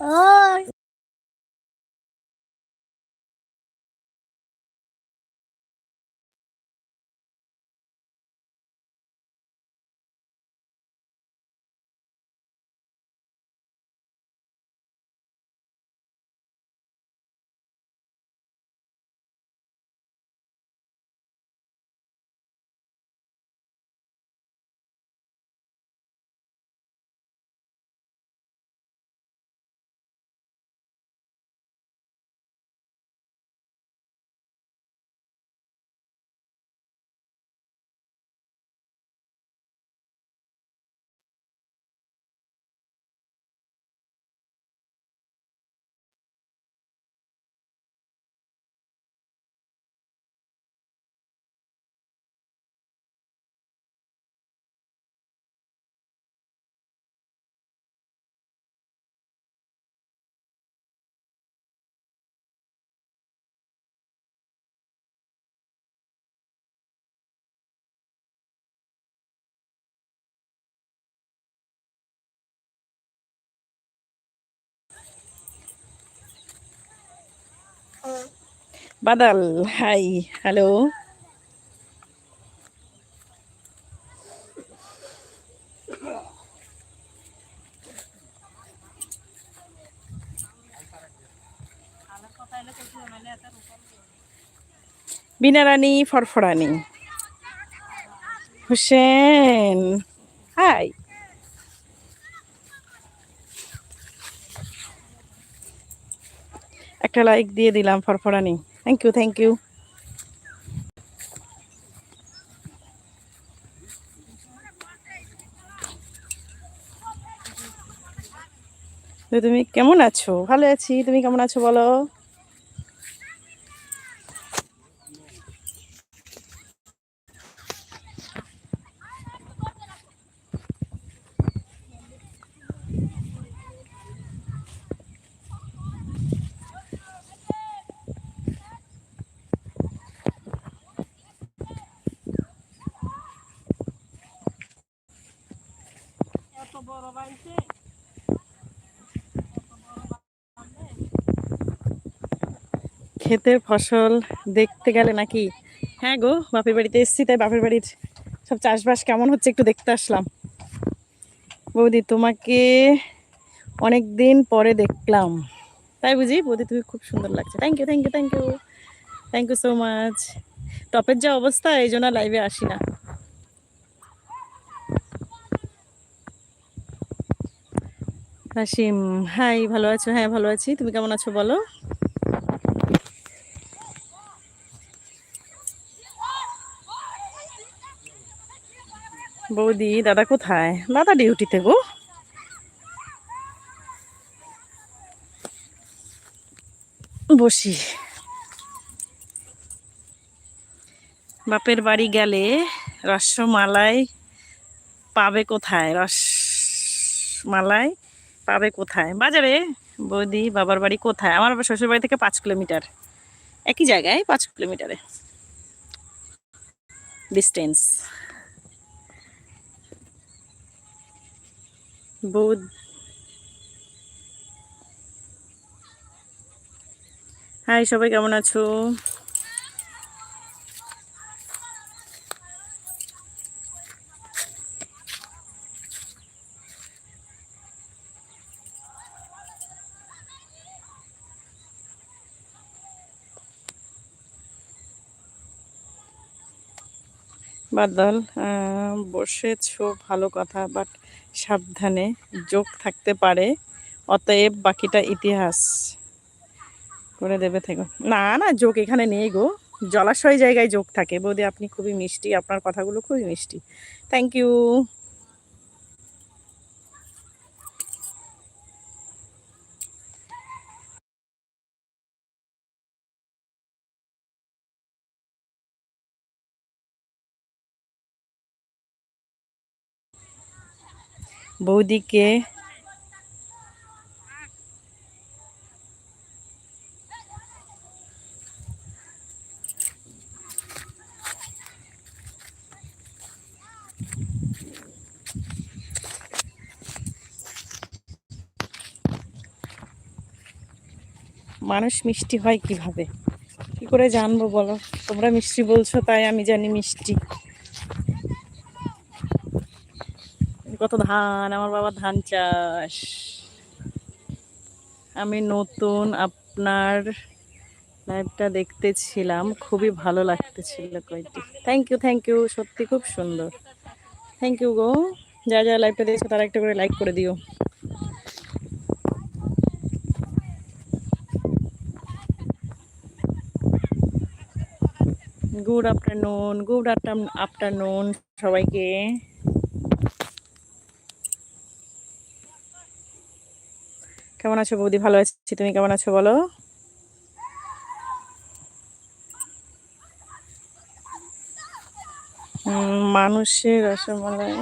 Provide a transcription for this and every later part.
ওই Badal hi hello. Binarani ফরফরানি। Hussain hi. একটা লাইক দিয়ে দিলাম ফরফরানি। থ্যাংক ইউ থ্যাংক ইউ তুমি কেমন আছো? ভালো আছি। তুমি কেমন আছো বলো? ক্ষেতের ফসল দেখতে গেলে নাকি হ্যাঁ গো, বাপের বাড়িতে এসছি, তাই বাপের বাড়ির সব চাষবাস কেমন হচ্ছে একটু দেখতে আসলাম। বৌদি, তোমাকে অনেক দিন পরে দেখলাম। তাই বুঝি? বৌদি, তুমি খুব সুন্দর লাগছে। Thank you thank you thank you thank you so much টপের যা অবস্থা, এই জন্য লাইভে আসি না। হাসিম, হাই, ভালো আছো? হ্যাঁ ভালো আছি। তুমি কেমন আছো বলো? বৌদি, দাদা কোথায়? দাদা ডিউটিতে গো। বসি। বাপের বাড়ি গেলে রসমালাই পাবে কোথায়? রসমালাই পাবে কোথায়? বাজারে? বৌদি, বাবার বাড়ি কোথায়? আমার শ্বশুর বাড়ি থেকে পাঁচ কিলোমিটার। একই জায়গায় পাঁচ কিলোমিটারে। ডিস্টেন্স বৌদ হাই সবাই কেমন আছো? বাদল বসেছ, ভালো কথা বাট সাবধানে যোগ থাকতে পারে। অতএব বাকিটা ইতিহাস করে দেবে থেকে। না না, যোগ এখানে নেই গো। জলাশয় জায়গায় যোগ থাকে। বৌদি, আপনি খুবই মিষ্টি। আপনার কথাগুলো খুবই মিষ্টি। থ্যাংক ইউ বৌদিকে মানুষ মিষ্টি হয় কীভাবে? কি করে জানব বলো? তোমরা মিষ্টি বলছো, তাই আমি জানি মিষ্টি। কত ধান, আমার বাবা ধান চাষ। আমি নতুন আপনার লাইভটা দেখতেছিলাম, খুবই ভালো লাগতেছিল কয়েকটি। থ্যাংক ইউ থ্যাংক ইউ সত্যি খুব সুন্দর। থ্যাংক ইউ গো যা যা লাইভটা দেখছ তারা একটা করে লাইক করে দিও। Good afternoon good after afternoon সবাইকে। কেমন আছো বৌদি? ভালো আছি। তুমি কেমন আছো বলো? মানুষের রসমালাই।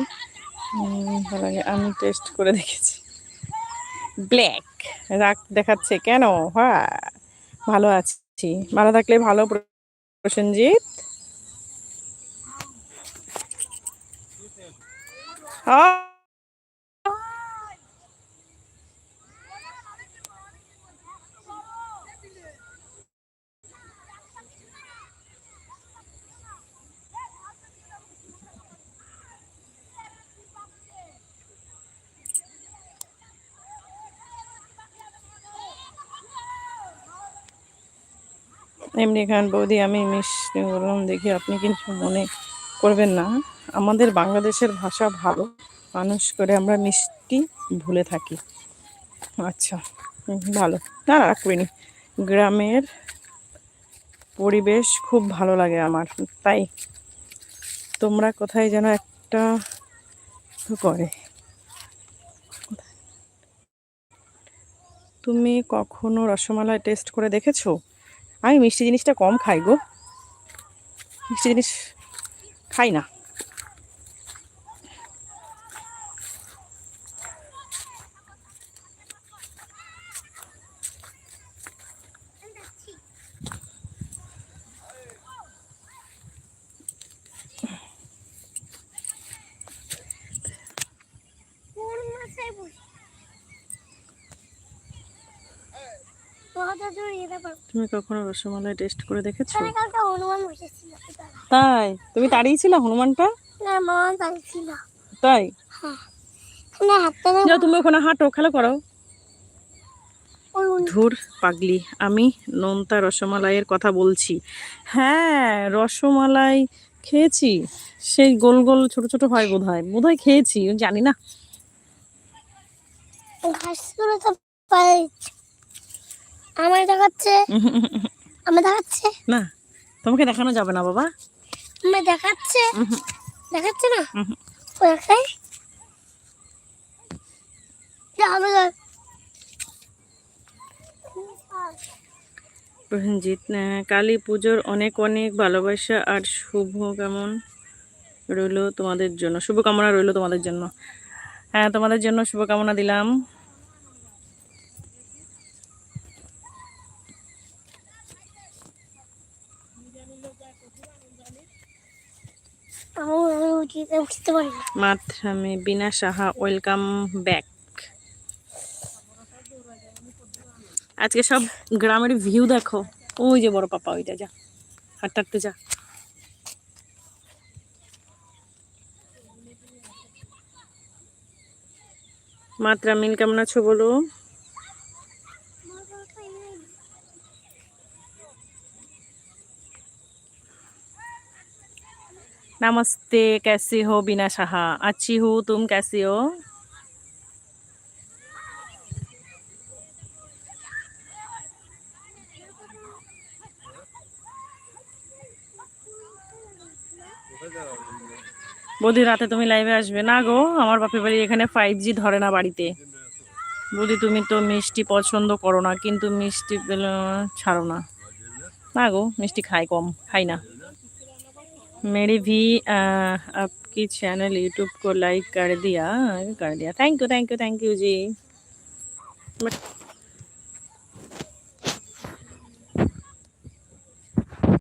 ভালো লাগে। আমি টেস্ট করে দেখেছি। ব্ল্যাক রাগ দেখাচ্ছে কেন? হ্যাঁ ভালো আছি। ভালো থাকলে ভালো, প্রসেনজিৎ। আহ! এমনি খান বৌদি, আমি মিষ্টি বললাম দেখি আপনি কিন্তু মনে করবেন না। আমাদের বাংলাদেশের ভাষা ভালো, মানুষ করে আমরা মিষ্টি ভুলে থাকি। আচ্ছা ভালো। না না রাগ করিনি গ্রামের পরিবেশ খুব ভালো লাগে আমার, তাই। তোমরা কোথায় যেন একটা করে। তুমি কখনো রসমালাই টেস্ট করে দেখেছ? আমি মিষ্টি জিনিসটা কম খাই গো। মিষ্টি জিনিস খাই না কোন মাথায় বসে কথা জোর এটা পার তুমি কখনো রসমালাই টেস্ট করে দেখেছ? তাই। তুমি তাড়িয়েছিলে হনুমানটা? তাই? না যাও তুমি ওখানে হাঁটো খেলা করো। ধুর পাগলি আমি নোনতা রসমালাইয়ের কথা বলছি। হ্যাঁ রসমালাই খেয়েছি। সেই গোল গোল ছোট ছোট হয় বোধ হয় বোধ হয় খেয়েছি জানি না। আমার দেখাচ্ছে। আমার দেখাচ্ছে। না তোমাকে দেখানো যাবে না বাবা। আমার দেখাচ্ছে। দেখাচ্ছে না? দেখাই প্রসেনজিৎ কালী পুজোর অনেক অনেক ভালোবাসা আর শুভ কেমন রইল তোমাদের জন্য। শুভকামনা রইল তোমাদের জন্য। হ্যাঁ তোমাদের জন্য শুভকামনা দিলাম আমি আমি উঠিতে উঠতে পারি না মাত্র বিনা সাহা ওয়েলকাম ব্যাক। আজকে সব গ্রামের ভিউ দেখো। ওই যে বড় পাপা, ওইটা যা, হাঁটতে হাঁটতে যা। মাত্রা মিল কেমন আছো বলো? नमस्ते कैसी हो बिना शाहा अच्छी हूँ तुम कैसी हो বৌদি রাতে তুমি লাইভে আসবে না গো আমার বাপের বাড়ি এখানে ফাইভ জি ধরে না বাড়িতে বৌদি তুমি তো মিষ্টি পছন্দ করো না কিন্তু মিষ্টি পেলে ছাড়ো না না গো মিষ্টি খাই কম খাই না मेरी भी आ, आपकी चैनल यूट्यूब को लाइक कर दिया कर दिया। Thank you thank you thank you ji.